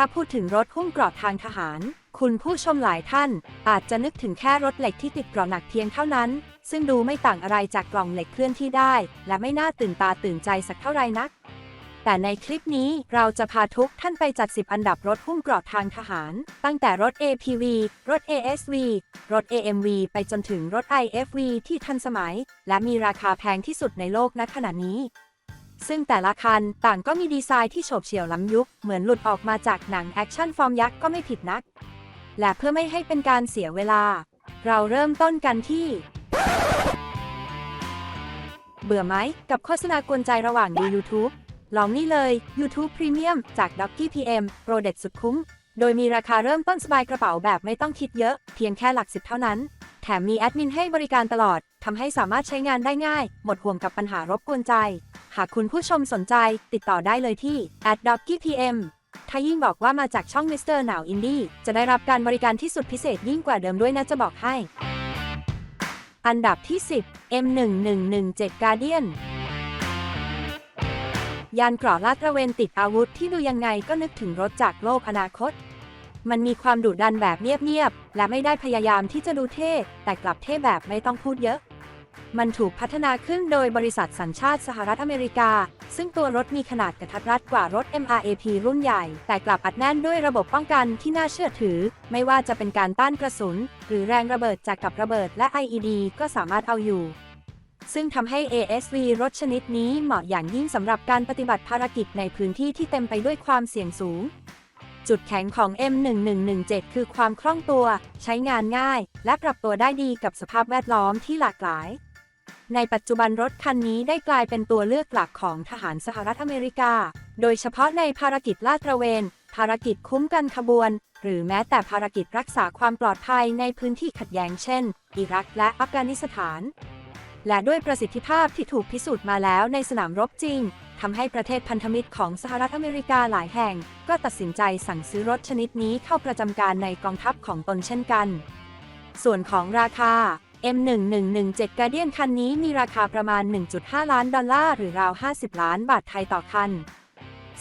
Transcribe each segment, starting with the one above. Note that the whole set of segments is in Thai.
ถ้าพูดถึงรถหุ้มเกราะทางทหาร คุณผู้ชมหลายท่าน อาจจะนึกถึงแค่รถเหล็กที่ติดเกราะหนักเพียงเท่านั้น ซึ่งดูไม่ต่างอะไรจากกล่องเหล็กเคลื่อนที่ได้ และไม่น่าตื่นตาตื่นใจสักเท่าไรนัก แต่ในคลิปนี้เราจะพาทุกท่านไปจัด 10 อันดับรถหุ้มเกราะทางทหาร ตั้งแต่รถ APV รถ ASV รถ AMV ไปจนถึงรถ IFV ที่ทันสมัย และมีราคาแพงที่สุดในโลกณขณะนี้ ซึ่งแต่ละคันต่างก็มีดีไซน์ที่โฉบเฉี่ยวล้ำยุค เหมือนหลุดออกมาจากหนังแอคชั่นฟอร์มยักษ์ก็ไม่ผิดนัก และเพื่อไม่ให้เป็นการเสียเวลา เราเริ่มต้นกันที่ เบื่อไหม กับโฆษณากวนใจระหว่างดู YouTube ลองนี่เลย YouTube Premium จาก d o c k y PM โปรเด็ดสุดคุ้ม โดยมีราคาเริ่มต้นสบายกระเป๋าแบบไม่ต้องคิดเยอะ เพียงแค่หลักสิบเท่านั้น แถมมีแอดมินให้บริการตลอด ทำให้สามารถใช้งานได้ง่าย หมดห่วงกับปัญหารบกวนใจ หากคุณผู้ชมสนใจ ติดต่อได้เลยที่ d o c k y PM ถ้ายิ่งบอกว่ามาจากช่อง Mr. Now Indie จะได้รับการบริการที่สุดพิเศษยิ่งกว่าเดิมด้วยนะจะบอกให้ อันดับที่ 10 M1117 Guardian ยานเกราะลาดตระเวนติดอาวุธที่ดูยังไงก็นึกถึงรถจากโลกอนาคต มันมีความดุดันแบบเงียบๆ และไม่ได้พยายามที่จะดูเท่ แต่กลับเท่แบบไม่ต้องพูดเยอะ มันถูกพัฒนาขึ้นโดยบริษัทสัญชาติสหรัฐอเมริกา ซึ่งตัวรถมีขนาดกระทัดรัดกว่ารถ MRAP รุ่นใหญ่ แต่กลับอัดแน่นด้วยระบบป้องกันที่น่าเชื่อถือ ไม่ว่าจะเป็นการต้านกระสุน หรือแรงระเบิดจากกับระเบิดและ IED ก็สามารถเอาอยู่ซึ่งทำให้ ASV รถชนิดนี้เหมาะอย่างยิ่งสำหรับการปฏิบัติภารกิจในพื้นที่ที่เต็มไปด้วยความเสี่ยงสูง จุดแข็งของ M1117 คือความคล่องตัว ใช้งานง่าย และปรับตัวได้ดีกับสภาพแวดล้อมที่หลากหลาย ในปัจจุบันรถคันนี้ได้กลายเป็นตัวเลือกหลักของทหารสหรัฐอเมริกา โดยเฉพาะในภารกิจลาดตระเวน ภารกิจคุ้มกันขบวน หรือแม้แต่ภารกิจรักษาความปลอดภัยในพื้นที่ขัดแย้งเช่น อิรักและอัฟกานิสถาน และด้วยประสิทธิภาพที่ถูกพิสูจน์มาแล้วในสนามรบจริง ทำให้ประเทศพันธมิตรของสหรัฐอเมริกาหลายแห่ง ก็ตัดสินใจสั่งซื้อรถชนิดนี้เข้าประจำการในกองทัพของตนเช่นกัน ส่วนของราคา M1117 Guardian คันนี้มีราคาประมาณ 1.5 ล้านดอลลาร์หรือราว 50 ล้านบาทไทยต่อคัน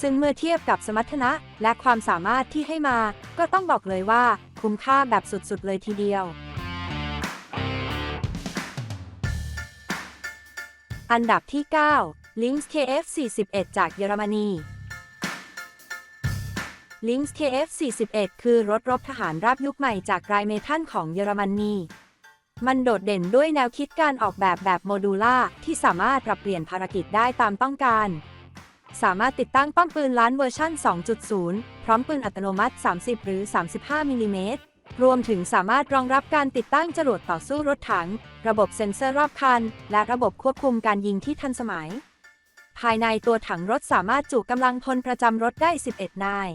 ซึ่งเมื่อเทียบกับสมรรถนะและความสามารถที่ให้มา ก็ต้องบอกเลยว่าคุ้มค่าแบบสุดๆเลยทีเดียวอันดับที่ 9 Lynx KF41 จากเยอรมนี Lynx KF41 คือรถรบทหารราบยุคใหม่จากไรเมทันของเยอรมนี มันโดดเด่นด้วยแนวคิดการออกแบบแบบโมดูล่าที่สามารถปรับเปลี่ยนภารกิจได้ตามต้องการ สามารถติดตั้งป้อมปืนล้านเวอร์ชัน2.0 พร้อมปืนอัตโนมัติ 30 หรือ 35 มิลลิเมตร รวมถึงสามารถรองรับการติดตั้งจรวดต่อสู้รถถัง ระบบเซ็นเซอร์รอบคัน และระบบควบคุมการยิงที่ทันสมัย ภายในตัวถังรถสามารถจุกำลังพลประจำรถได้ 11 นาย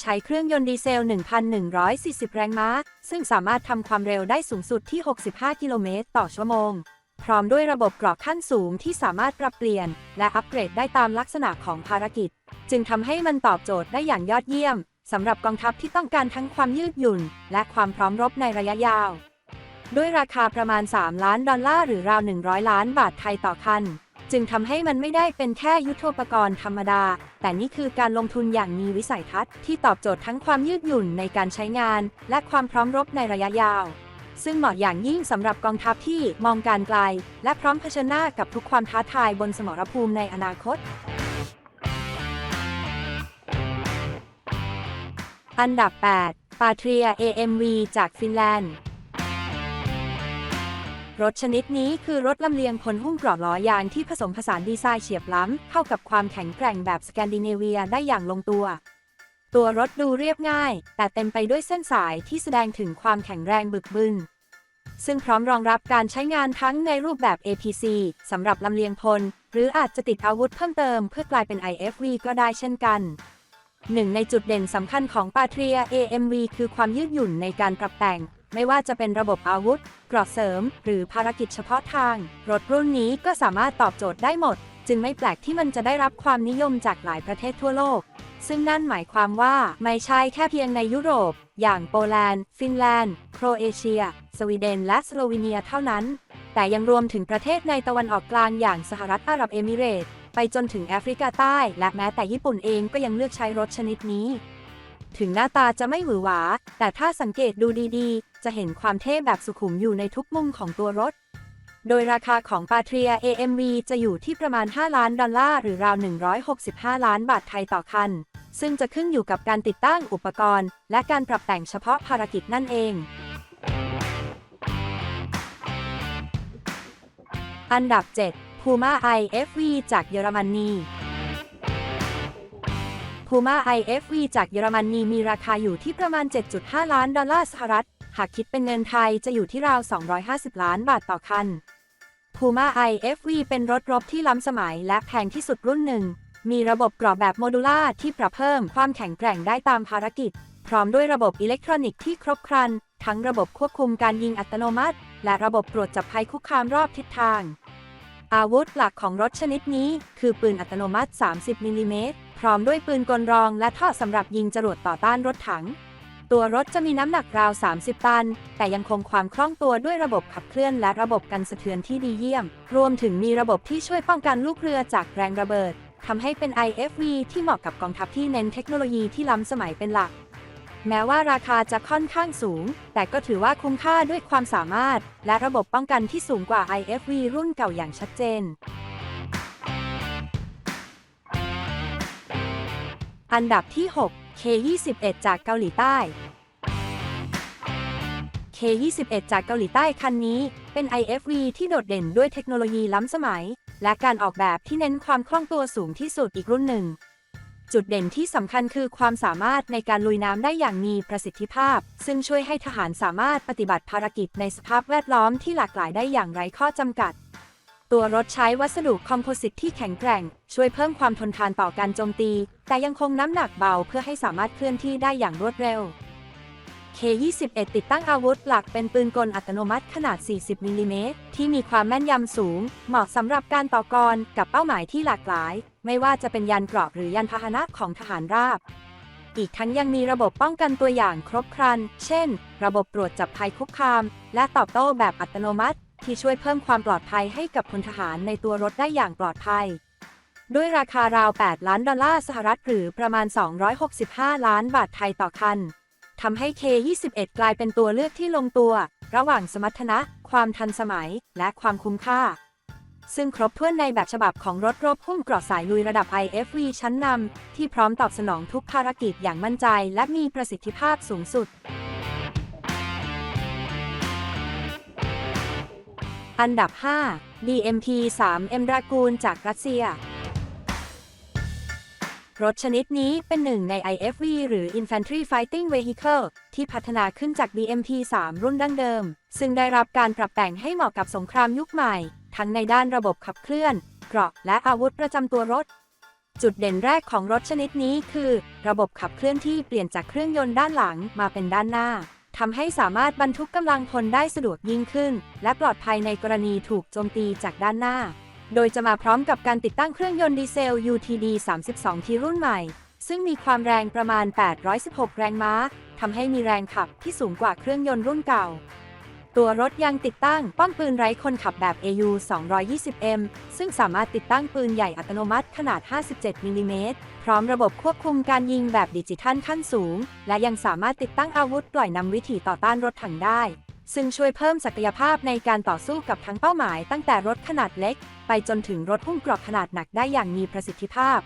ใช้เครื่องยนต์ดีเซล 1,140 แรงม้า ซึ่งสามารถทำความเร็วได้สูงสุดที่ 65 กิโลเมตรต่อชั่วโมง พร้อมด้วยระบบกรอกขั้นสูงที่สามารถปรับเปลี่ยน และอัปเกรดได้ตามลักษณะของภารกิจ จึงทำให้มันตอบโจทย์ได้อย่างยอดเยี่ยมสำหรับกองทัพที่ต้องการทั้งความยืดหยุ่น และความพร้อมรบในระยะยาว ด้วยราคาประมาณ 3 ล้านดอลลาร์หรือราว 100 ล้านบาทไทยต่อคัน จึงทำให้มันไม่ได้เป็นแค่ยุทโธปกรณ์ธรรมดา แต่นี่คือการลงทุนอย่างมีวิสัยทัศน์ที่ตอบโจทย์ทั้งความยืดหยุ่นในการใช้งาน และความพร้อมรบในระยะยาว ซึ่งเหมาะอย่างยิ่งสำหรับกองทัพที่มองการไกล และพร้อมเผชิญหน้ากับทุกความท้าทายบนสมรภูมิในอนาคต อันดับ8 Patria AMV จากฟินแลนด์ รถชนิดนี้คือรถลำเลียงพลหุ้มกรอบล้อยางที่ผสมผสานดีไซน์เฉียบล้ำ เข้ากับความแข็งแกร่งแบบสแกนดิเนเวียได้อย่างลงตัว ตัวรถดูเรียบง่าย แต่เต็มไปด้วยเส้นสายที่แสดงถึงความแข็งแรงบึกบึนซึ่งพร้อมรองรับการใช้งานทั้งในรูปแบบ APC สำหรับลำเลียงพล หรืออาจจะติดอาวุธเพิ่มเติมเพื่อกลายเป็น IFV ก็ได้เช่นกันหนึ่งในจุดเด่นสำคัญของ Patria AMV คือความยืดหยุ่นในการปรับแต่ง ไม่ว่าจะเป็นระบบอาวุธเกราะเสริม หรือภารกิจเฉพาะทาง รถรุ่นนี้ก็สามารถตอบโจทย์ได้หมด จึงไม่แปลกที่มันจะได้รับความนิยมจากหลายประเทศทั่วโลก ซึ่งนั่นหมายความว่าไม่ใช่แค่เพียงในยุโรป อย่างโปแลนด์ ฟินแลนด์ โครเอเชีย สวีเดน และสโลวีเนียเท่านั้น แต่ยังรวมถึงประเทศในตะวันออกกลางอย่างสหรัฐอาหรับเอมิเรตส์ไปจนถึงแอฟริกาใต้ และแม้แต่ญี่ปุ่นเองก็ยังเลือกใช้รถชนิดนี้ ถึงหน้าตาจะไม่หวือหวา แต่ถ้าสังเกตดูดีๆ จะเห็นความเท่แบบสุขุมอยู่ในทุกมุมของตัวรถ โดยราคาของ Patria AMV จะอยู่ที่ประมาณ 5 ล้านดอลลาร์หรือราว 165 ล้านบาทไทยต่อคัน ซึ่งจะขึ้นอยู่กับการติดตั้งอุปกรณ์ และการปรับแต่งเฉพาะภารกิจนั่นเองอันดับ 7 Puma IFV จากเยอรมนี Puma IFV จากเยอรมนีมีราคาอยู่ที่ประมาณ 7.5 ล้านดอลลาร์สหรัฐ หากคิดเป็นเงินไทยจะอยู่ที่ราว 250 ล้านบาทต่อคัน Puma IFV เป็นรถรบที่ล้ำสมัยและแพงที่สุดรุ่นหนึ่ง มีระบบกรอบแบบโมดูล่าที่ปรับเพิ่มความแข็งแกร่งได้ตามภารกิจ พร้อมด้วยระบบอิเล็กทรอนิกส์ที่ครบครัน ทั้งระบบควบคุมการยิงอัตโนมัติ และระบบตรวจจับภัยคุกคามรอบทิศทาง อาวุธหลักของรถชนิดนี้คือปืนอัตโนมัติ 30มิลลิเมตรพร้อมด้วยปืนกลรองและท่อสำหรับยิงจรวดต่อต้านรถถัง ตัวรถจะมีน้ำหนักราว 30 ตัน แต่ยังคงความคล่องตัวด้วยระบบขับเคลื่อนและระบบกันสะเทือนที่ดีเยี่ยม รวมถึงมีระบบที่ช่วยป้องกันลูกเรือจากแรงระเบิดทำให้เป็น IFV ที่เหมาะกับกองทัพที่เน้นเทคโนโลยีที่ล้ำสมัยเป็นหลัก แม้ว่าราคาจะค่อนข้างสูง แต่ก็ถือว่าคุ้มค่าด้วยความสามารถ และระบบป้องกันที่สูงกว่า IFV รุ่นเก่าอย่างชัดเจนอันดับที่ 6 K21 จากเกาหลีใต้ K21 จากเกาหลีใต้คันนี้ เป็น IFV ที่โดดเด่นด้วยเทคโนโลยีล้ำสมัย และการออกแบบที่เน้นความคล่องตัวสูงที่สุดอีกรุ่นหนึ่ง จุดเด่นที่สำคัญคือความสามารถในการลุยน้ำได้อย่างมีประสิทธิภาพ ซึ่งช่วยให้ทหารสามารถปฏิบัติภารกิจในสภาพแวดล้อมที่หลากหลายได้อย่างไร้ข้อจำกัด ตัวรถใช้วัสดุคอมโพสิตที่แข็งแกร่ง ช่วยเพิ่มความทนทานต่อการโจมตี แต่ยังคงน้ำหนักเบาเพื่อให้สามารถเคลื่อนที่ได้อย่างรวดเร็ว K21 ติดตั้งอาวุธหลักเป็นปืนกลอัตโนมัติขนาด 40 มิลลิเมตร ที่มีความแม่นยำสูง เหมาะสำหรับการต่อกรกับเป้าหมายที่หลากหลาย ไม่ว่าจะเป็นยานเกราะหรือยานพาหนะของทหารราบ อีกทั้งยังมีระบบป้องกันตัวอย่างครบครัน เช่น ระบบตรวจจับภัยคุกคาม และตอบโต้แบบอัตโนมัติ ที่ช่วยเพิ่มความปลอดภัยให้กับพลทหารในตัวรถได้อย่างปลอดภัย ด้วยราคาราว 8 ล้านดอลลาร์สหรัฐหรือประมาณ 265 ล้านบาทไทยต่อคันทำให้ K21 กลายเป็นตัวเลือกที่ลงตัว ระหว่างสมรรถนะ ความทันสมัย และความคุ้มค่า ซึ่งครบถ้วนในแบบฉบับของรถรบพุ่งกราะสายลุยระดับ IFV ชั้นนำที่พร้อมตอบสนองทุกภารกิจอย่างมั่นใจ และมีประสิทธิภาพสูงสุด อันดับ 5 DMP 3 M Dragoon จากรัสเซีย รถชนิดนี้เป็นหนึ่งใน IFV หรือ Infantry Fighting Vehicle ที่พัฒนาขึ้นจาก DMP 3รุ่นดั้งเดิม ซึ่งได้รับการปรับแต่งให้เหมาะกับสงครามยุคใหม่ ทั้งในด้านระบบขับเคลื่อน เกราะ และอาวุธประจำตัวรถ จุดเด่นแรกของรถชนิดนี้คือ ระบบขับเคลื่อนที่เปลี่ยนจากเครื่องยนต์ด้านหลังมาเป็นด้านหน้า ทำให้สามารถบรรทุกกำลังพลได้สะดวกยิ่งขึ้น และปลอดภัยในกรณีถูกโจมตีจากด้านหน้า โดยจะมาพร้อมกับการติดตั้งเครื่องยนต์ดีเซล UTD 32 ที่รุ่นใหม่ ซึ่งมีความแรงประมาณ 816 แรงม้าทำให้มีแรงขับที่สูงกว่าเครื่องยนต์รุ่นเก่า ตัวรถยังติดตั้ง ป้อมปืนไร้คนขับแบบ AU 220M ซึ่งสามารถติดตั้งปืนใหญ่อัตโนมัติขนาด 57มิลลิเมตรพร้อมระบบควบคุมการยิงแบบดิจิทัลขั้นสูง และยังสามารถติดตั้งอาวุธปล่อยนำวิถีต่อต้านรถถังได้ ซึ่งช่วยเพิ่มศักยภาพในการต่อสู้กับทั้งเป้าหมาย ตั้งแต่รถขนาดเล็ก ไปจนถึงรถหุ้มเกรอบขนาดหนักได้อย่างมีประสิทธิภาพ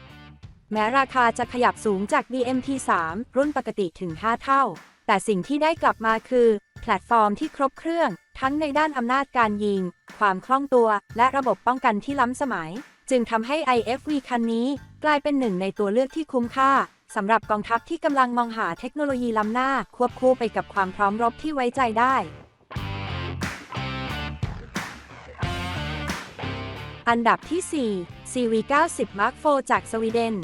แม้ราคาจะขยับสูงจาก DMT3 รุ่นปกติถึง 5 เท่า แต่สิ่งที่ได้กลับมาคือ แพลตฟอร์มที่ครบเครื่อง ทั้งในด้านอำนาจการยิง ความคล่องตัว และระบบป้องกันที่ล้ำสมัย จึงทำให้ IFV คันนี้ กลายเป็นหนึ่งในตัวเลือกที่คุ้มค่าสำหรับกองทัพที่กำลังมองหาเทคโนโลยีล้ำหน้า ควบคู่ไปกับความพร้อมรบที่ไว้ใจได้ อันดับที่ 4 CV90 Mark IV จากสวีเดน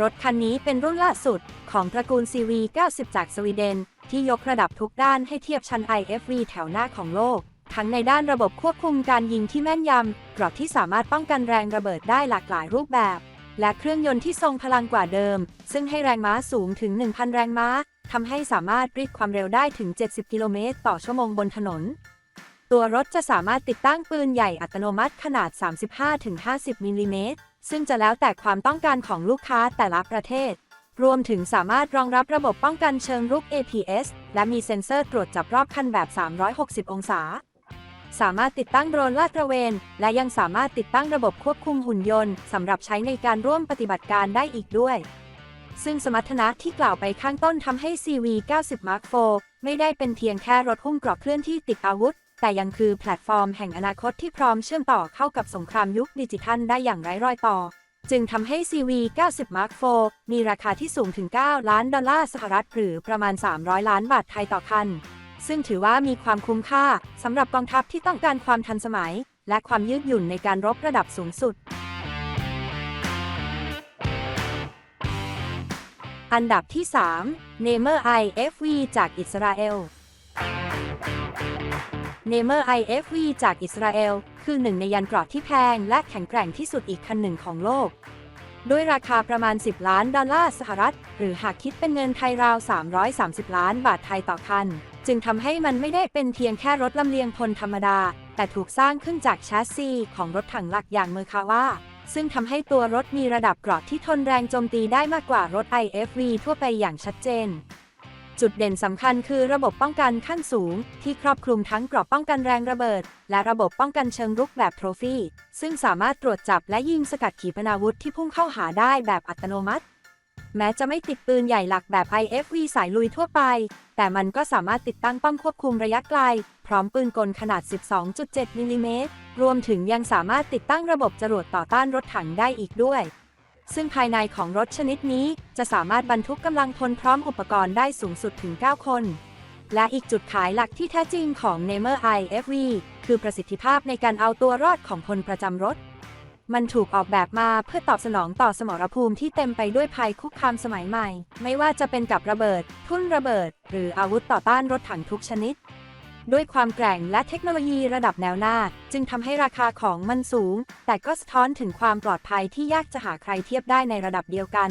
รถคันนี้เป็นรุ่นล่าสุดของตระกูล CV90 จากสวีเดน ที่ยกระดับทุกด้านให้เทียบชั้น IFV แถวหน้าของโลก ทั้งในด้านระบบควบคุมการยิงที่แม่นยำกรอบที่สามารถป้องกันแรงระเบิดได้หลากหลายรูปแบบ และเครื่องยนต์ที่ทรงพลังกว่าเดิม ซึ่งให้แรงม้าสูงถึง 1,000 แรงม้าทำให้สามารถรีดความเร็วได้ถึง 70 กิโลเมตรต่อชั่วโมงบนถนน ตัวรถจะสามารถติดตั้งปืนใหญ่อัตโนมัติขนาด 35-50 มิลลิเมตร ซึ่งจะแล้วแต่ความต้องการของลูกค้าแต่ละประเทศ รวมถึงสามารถรองรับระบบป้องกันเชิงรุก APS และมีเซ็นเซอร์ตรวจจับรอบคันแบบ 360 องศา สามารถติดตั้งโดรนลาดตระเวน และยังสามารถติดตั้งระบบควบคุมหุ่นยนต์สำหรับใช้ในการร่วมปฏิบัติการได้อีกด้วยซึ่งสมรรถนะที่กล่าวไปข้างต้นทำให้ CV 90 Mark IV ไม่ได้เป็นเพียงแค่รถหุ้มเกราะเคลื่อนที่ติดอาวุธ แต่ยังคือแพลตฟอร์มแห่งอนาคตที่พร้อมเชื่อมต่อเข้ากับสงครามยุคดิจิทัลได้อย่างไร้รอยต่อ จึงทำให้ CV 90 Mark IV มีราคาที่สูงถึง 9 ล้านดอลลาร์สหรัฐหรือประมาณ 300 ล้านบาทไทยต่อคัน ซึ่งถือว่ามีความคุ้มค่าสำหรับกองทัพที่ต้องการความทันสมัย และความยืดหยุ่นในการรบระดับสูงสุด อันดับที่ 3 n e m e r IFV จากอิสราเอล n e m e r IFV จากอิสราเอล คือหนึ่งในยานเกราะที่แพงและแข็งแกร่งที่สุดอีกคันหนึ่งของโลก ด้วยราคาประมาณ 10 ล้านดอลลาร์สหรัฐ หรือหากคิดเป็นเงินไทยราว 330 ล้านบาทไทยต่อคัน จึงทำให้มันไม่ได้เป็นเพียงแค่รถลำเลียงพลธรรมดา แต่ถูกสร้างขึ้นจากแชสซีของรถถังหลักอย่างเมอร์คาว่าซึ่งทำให้ตัวรถมีระดับเกราะที่ทนแรงโจมตีได้มากกว่ารถ IFV ทั่วไปอย่างชัดเจน จุดเด่นสำคัญคือระบบป้องกันขั้นสูง ที่ครอบคลุมทั้งกราะป้องกันแรงระเบิด และระบบป้องกันเชิงรุกแบบโทรฟี่ ซึ่งสามารถตรวจจับและยิงสกัดขีปนาวุธที่พุ่งเข้าหาได้แบบอัตโนมัติ แม้จะไม่ติดปืนใหญ่หลักแบบ IFV สายลุยทั่วไป แต่มันก็สามารถติดตั้งป้อมควบคุมระยะไกล พร้อมปืนกลขนาด 12.7มิลลิเมตรรวมถึงยังสามารถติดตั้งระบบจรวดต่อต้านรถถังได้อีกด้วย ซึ่งภายในของรถชนิดนี้จะสามารถบรรทุกกำลังพลพร้อมอุปกรณ์ได้สูงสุดถึง 9 คน และอีกจุดขายหลักที่แท้จริงของ n e m e r IFV คือประสิทธิภาพในการเอาตัวรอดของพลประจำรถ มันถูกออกแบบมาเพื่อตอบสนองต่อสมรภูมิที่เต็มไปด้วยภัยคุกคามสมัยใหม่ ไม่ว่าจะเป็นกับระเบิด ทุ่นระเบิด หรืออาวุธต่อต้านรถถังทุกชนิด ด้วยความแกร่งและเทคโนโลยีระดับแนวหน้า จึงทำให้ราคาของมันสูง แต่ก็สะท้อนถึงความปลอดภัยที่ยากจะหาใครเทียบได้ในระดับเดียวกัน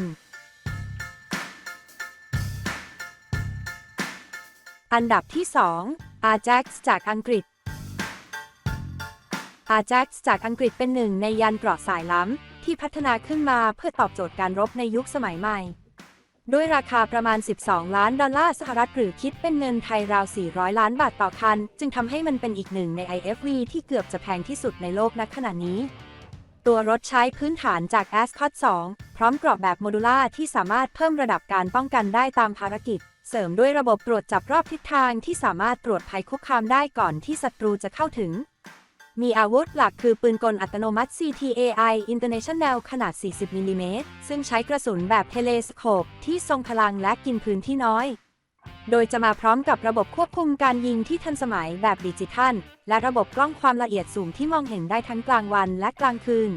อันดับที่ 2 Ajax จากอังกฤษ Ajax จากอังกฤษเป็นหนึ่งในยานเกราะสายล้ำ ที่พัฒนาขึ้นมาเพื่อตอบโจทย์การรบในยุคสมัยใหม่ ด้วยราคาประมาณ 12 ล้านดอลลาร์สหรัฐหรือคิดเป็นเงินไทยราว 400 ล้านบาทต่อคัน จึงทำให้มันเป็นอีกหนึ่งใน IFV ที่เกือบจะแพงที่สุดในโลกณขณะนี้ ตัวรถใช้พื้นฐานจาก Ascot 2 พร้อมกรอบแบบโมดูล่าที่สามารถเพิ่มระดับการป้องกันได้ตามภารกิจ เสริมด้วยระบบตรวจจับรอบทิศทางที่สามารถตรวจภัยคุกคามได้ก่อนที่ศัตรูจะเข้าถึง มีอาวุธหลักคือปืนกลอัตโนมัติ CTAI International ขนาด 40มิลลิเมตรซึ่งใช้กระสุนแบบเทเลสโคปที่ทรงพลังและกินพื้นที่น้อย โดยจะมาพร้อมกับระบบควบคุมการยิงที่ทันสมัยแบบดิจิทัล และระบบกล้องความละเอียดสูงที่มองเห็นได้ทั้งกลางวันและกลางคืน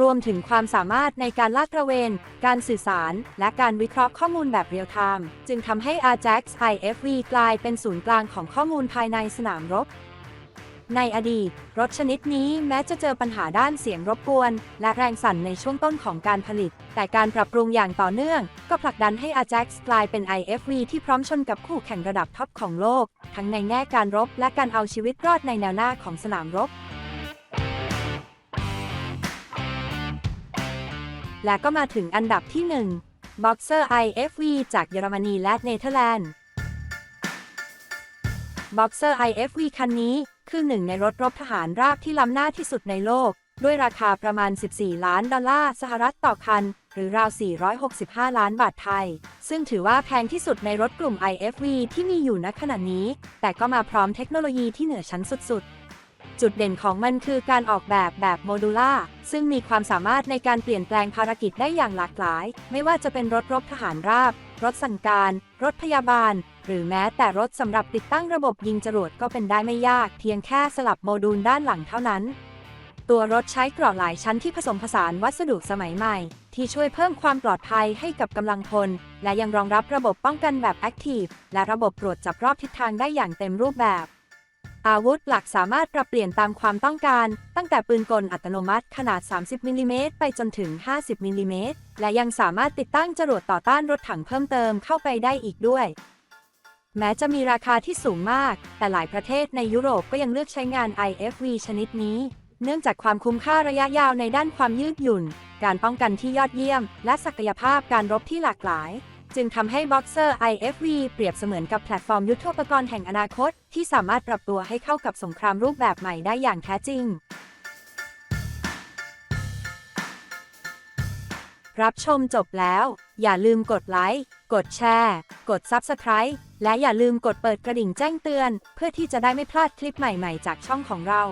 รวมถึงความสามารถในการลาดตระเวน การสื่อสาร และการวิเคราะห์ข้อมูลแบบเรียลไทม์ จึงทำให้ Ajax IFV กลายเป็นศูนย์กลางของข้อมูลภายในสนามรบ ในอดีต รถชนิดนี้แม้จะเจอปัญหาด้านเสียงรบกวน และแรงสั่นในช่วงต้นของการผลิต แต่การปรับปรุงอย่างต่อเนื่อง ก็ผลักดันให้ Ajax กลายเป็น IFV ที่พร้อมชนกับคู่แข่งระดับท็อปของโลก ทั้งในแง่การรบและการเอาชีวิตรอดในแนวหน้าของสนามรบและก็มาถึงอันดับที่ 1 Boxer IFV จากเยอรมนีและเนเธอร์แลนด์ Boxer IFV คันนี้ คือหนึ่งในรถรบทหารราบที่ล้ำหน้าที่สุดในโลก ด้วยราคาประมาณ 14 ล้านดอลลาร์สหรัฐต่อคัน หรือราว 465 ล้านบาทไทย ซึ่งถือว่าแพงที่สุดในรถกลุ่ม IFV ที่มีอยู่ณขณะนี้ แต่ก็มาพร้อมเทคโนโลยีที่เหนือชั้นสุดๆ จุดเด่นของมันคือการออกแบบแบบโมดูล่าซึ่งมีความสามารถในการเปลี่ยนแปลงภารกิจได้อย่างหลากหลาย ไม่ว่าจะเป็นรถรบทหารราบ รถสั่งการ รถพยาบาล หรือแม้แต่รถสำหรับติดตั้งระบบยิงจรวดก็เป็นได้ไม่ยาก เพียงแค่สลับโมดูลด้านหลังเท่านั้น ตัวรถใช้เกราะหลายชั้นที่ผสมผสานวัสดุสมัยใหม่ ที่ช่วยเพิ่มความปลอดภัยให้กับกำลังพล และยังรองรับระบบป้องกันแบบ Active และระบบตรวจจับรอบทิศทางได้อย่างเต็มรูปแบบอาวุธหลักสามารถปรับเปลี่ยนตามความต้องการ ตั้งแต่ปืนกลอัตโนมัติขนาด 30มิลลิเมตรไปจนถึง 50มิลลิเมตรและยังสามารถติดตั้งจรวดต่อต้านรถถังเพิ่มเติมเข้าไปได้อีกด้วย แม้จะมีราคาที่สูงมาก แต่หลายประเทศในยุโรปก็ยังเลือกใช้งาน IFV ชนิดนี้ เนื่องจากความคุ้มค่าระยะยาวในด้านความยืดหยุ่น การป้องกันที่ยอดเยี่ยม และศักยภาพการรบที่หลากหลาย จึงทำให้ Boxer IFV เปรียบเสมือนกับแพลตฟอร์มยุทธปกรณ์แห่งอนาคต ที่สามารถปรับตัวให้เข้ากับสงครามรูปแบบใหม่ได้อย่างแท้จริง รับชมจบแล้ว อย่าลืมกดไลค์ กดแชร์ กด Subscribe และอย่าลืมกดเปิดกระดิ่งแจ้งเตือน เพื่อที่จะได้ไม่พลาดคลิปใหม่ๆ จากช่องของเรา